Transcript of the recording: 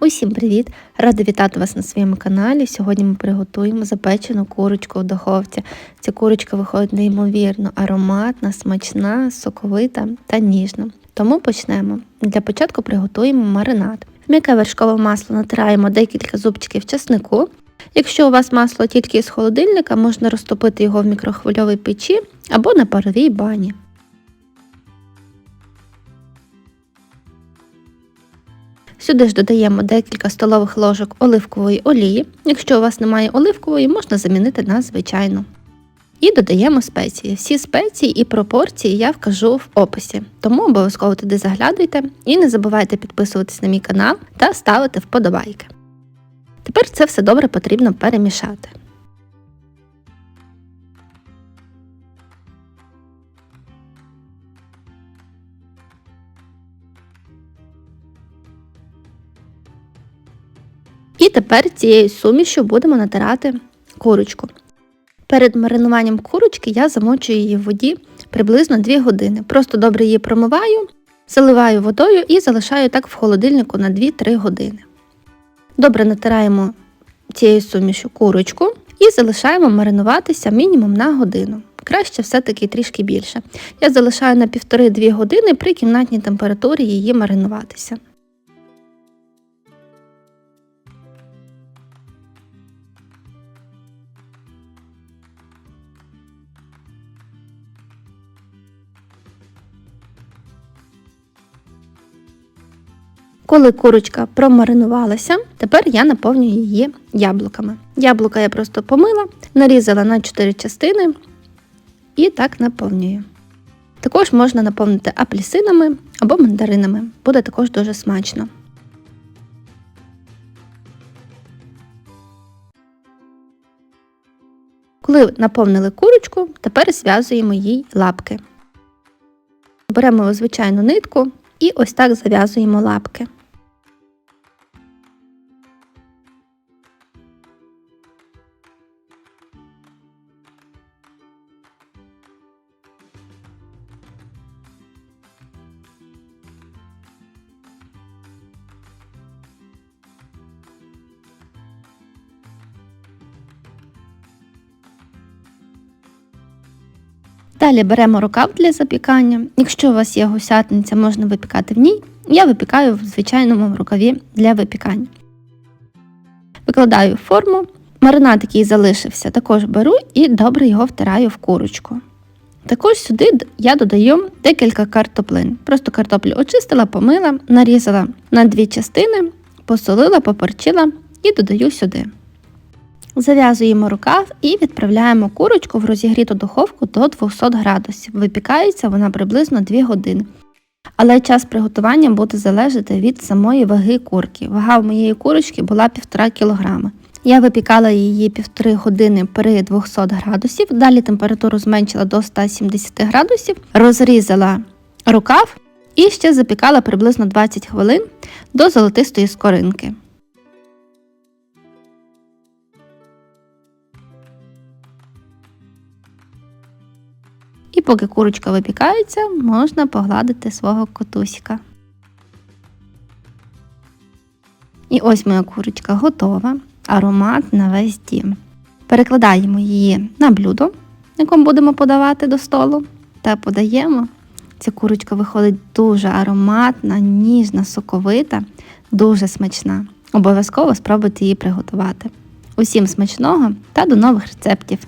Усім привіт! Рада вітати вас на своєму каналі. Сьогодні ми приготуємо запечену курочку в духовці. Ця курочка виходить неймовірно ароматна, смачна, соковита та ніжна. Тому почнемо. Для початку приготуємо маринад. В м'яке вершкове масло натираємо декілька зубчиків чеснику. Якщо у вас масло тільки з холодильника, можна розтопити його в мікрохвильовій печі або на паровій бані. Сюди ж додаємо декілька столових ложок оливкової олії. Якщо у вас немає оливкової, можна замінити на звичайну. І додаємо спеції. Всі спеції і пропорції я вкажу в описі, тому обов'язково туди заглядуйте і не забувайте підписуватись на мій канал та ставити вподобайки. Тепер це все добре потрібно перемішати. І тепер цією сумішю будемо натирати курочку. Перед маринуванням курочки я замочую її в воді приблизно 2 години. Просто добре її промиваю, заливаю водою і залишаю так в холодильнику на 2-3 години. Добре натираємо цією сумішю курочку і залишаємо маринуватися мінімум на годину. Краще все-таки трішки більше. Я залишаю на 1,5-2 години при кімнатній температурі її маринуватися. Коли курочка промаринувалася, тепер я наповнюю її яблуками. Яблука я просто помила, нарізала на 4 частини і так наповнюю. Також можна наповнити апельсинами або мандаринами, буде також дуже смачно. Коли наповнили курочку, тепер зв'язуємо їй лапки. Беремо звичайну нитку і ось так зав'язуємо лапки. Далі беремо рукав для запікання. Якщо у вас є гусятниця, можна випікати в ній. Я випікаю в звичайному рукаві для випікання. Викладаю форму. Маринад, який залишився, також беру і добре його втираю в курочку. Також сюди я додаю декілька картоплин. Просто картоплю очистила, помила, нарізала на дві частини, посолила, поперчила і додаю сюди. Зав'язуємо рукав і відправляємо курочку в розігріту духовку до 200 градусів. Випікається вона приблизно 2 години. Але час приготування буде залежати від самої ваги курки. Вага в моєї курочки була 1,5 кг. Я випікала її півтори години при 200 градусів, далі температуру зменшила до 170 градусів, розрізала рукав і ще запікала приблизно 20 хвилин до золотистої скоринки. І поки курочка випікається, можна погладити свого котусика. І ось моя курочка готова, аромат на весь дім. Перекладаємо її на блюдо, якому будемо подавати до столу, та подаємо. Ця курочка виходить дуже ароматна, ніжна, соковита, дуже смачна. Обов'язково спробуйте її приготувати. Усім смачного та до нових рецептів!